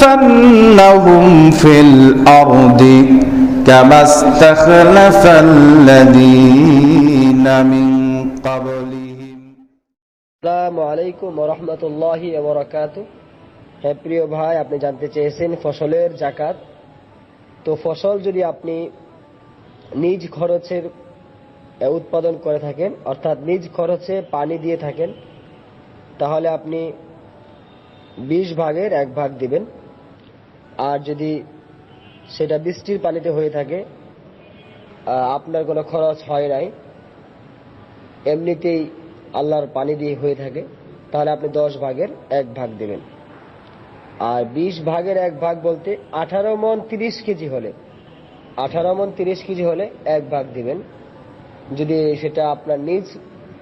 ليستخلفنهم في الأرض كما استخلف الذين من قبلهم আসসালামু আলাইকুম রহমতুল্লাহি বরকাত হ্যাঁ প্রিয় ভাই আপনি জানতে চেয়েছেন ফসলের জাকাত তো ফসল যদি আপনি নিজ খরচের আহ, উৎপাদন করে থাকেন অর্থাৎ নিজ খরচে পানি দিয়ে থাকেন তাহলে আপনি বিশ ভাগের এক ভাগ দিবেন। আর যদি সেটা বৃষ্টির পানিতে হয়ে থাকে আপনার কোনো খরচ হয় নাই, এমনিতেই আল্লাহর পানি দিয়ে হয়ে থাকে, তাহলে আপনি দশ ভাগের এক ভাগ দেবেন। আর বিশ ভাগের এক ভাগ বলতে আঠারো মন তিরিশ কেজি হলে, আঠারো মন তিরিশ কেজি হলে এক ভাগ দিবেন, যদি সেটা আপনার নিজ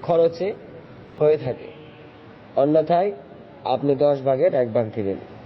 খরচে হয়ে থাকে। অন্যথায় আপনি দশ ভাগের এক ভাগ দিবেন